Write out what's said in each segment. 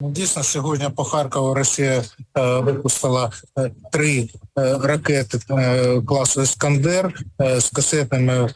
Ну, Дійсно, сьогодні по Харкову Росія е, випустила е, три е, ракети класу Іскандер з касетними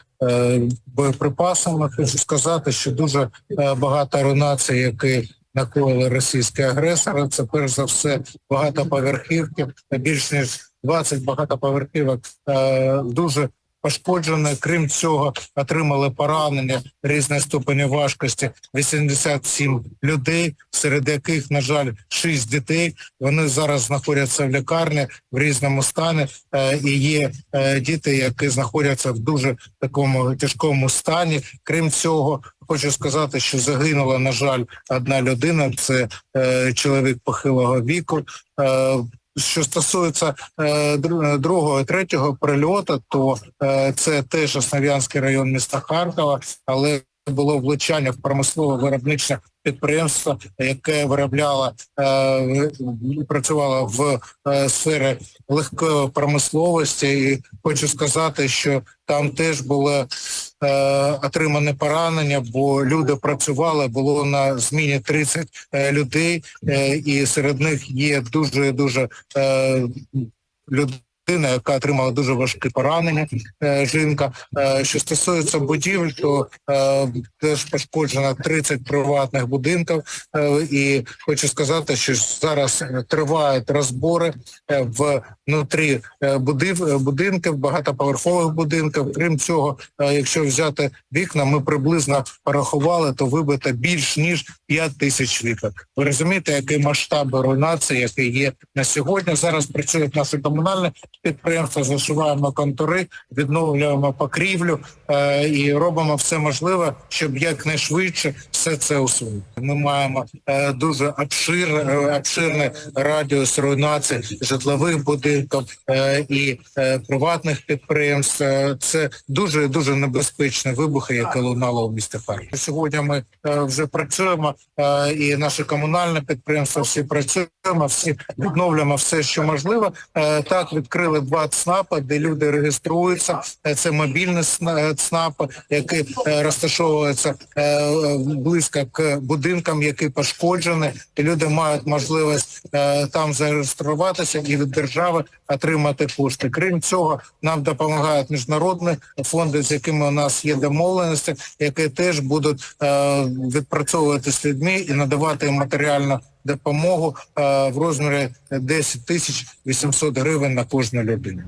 боєприпасами. Хочу сказати, що дуже багато руйнацій, які накоїли російські агресори. Це перш за все багатоповерхівки, більш ніж 20 багатоповерхівок е, дуже пошкоджені. Крім цього, отримали поранення різної ступені важкості 87 людей, серед яких, на жаль, 6 дітей. Вони зараз знаходяться в лікарні в різному стані. Е, і є е, діти, які знаходяться в дуже такому тяжкому стані. Крім цього, хочу сказати, що загинула, на жаль, одна людина. Це е, чоловік похилого віку. Е, що стосується е, другого і третього прильоту, то е, це теж Основ'янський район міста Харкова, але було влучання в промислове виробниче підприємство, яке виробляло е, працювало в е, сфері легкої промисловості. І хочу сказати, що там теж було е, отримане поранення, бо люди працювали, було на зміні 30 е, людей, е, і серед них є дуже дуже е, людина, яка отримала дуже важкі поранення, е, жінка. Е, що стосується будівель, то е, теж пошкоджено 30 приватних будинків, і хочу сказати, що зараз тривають розбори внутрі будив, е, будинків, багатоповерхових будинків. Крім цього, якщо взяти вікна, ми приблизно порахували, то вибито більш ніж 5 тисяч вікон. Ви розумієте, який масштаб руйнації, який є на сьогодні. Зараз працюють наші комунальні підприємства, зашиваємо контури, відновлюємо покрівлю е, і робимо все можливе, щоб якнайшвидше все це усунути. Ми маємо е, дуже обшир, е, обширний радіус руйнації житлових будинків е, і е, приватних підприємств. Е, Це дуже дуже небезпечні вибухи, які лунало у місті Харків. Сьогодні ми е, вже працюємо, е, і наші комунальні підприємства всі працюємо, всі відновлюємо все, що можливо. Е, Так відкрили два ЦНАПи, де люди реєструються. Е, Це мобільні сна- е, ЦНАПи, які е, розташовуються е, близько к будинкам, які пошкоджені. Люди мають можливість там зареєструватися і від держави отримати кошти. Крім цього, нам допомагають міжнародні фонди, з якими у нас є домовленості, які теж будуть відпрацьовувати з людьми і надавати їм матеріальну допомогу е, в розмірі 10 тисяч 800 гривень на кожну людину.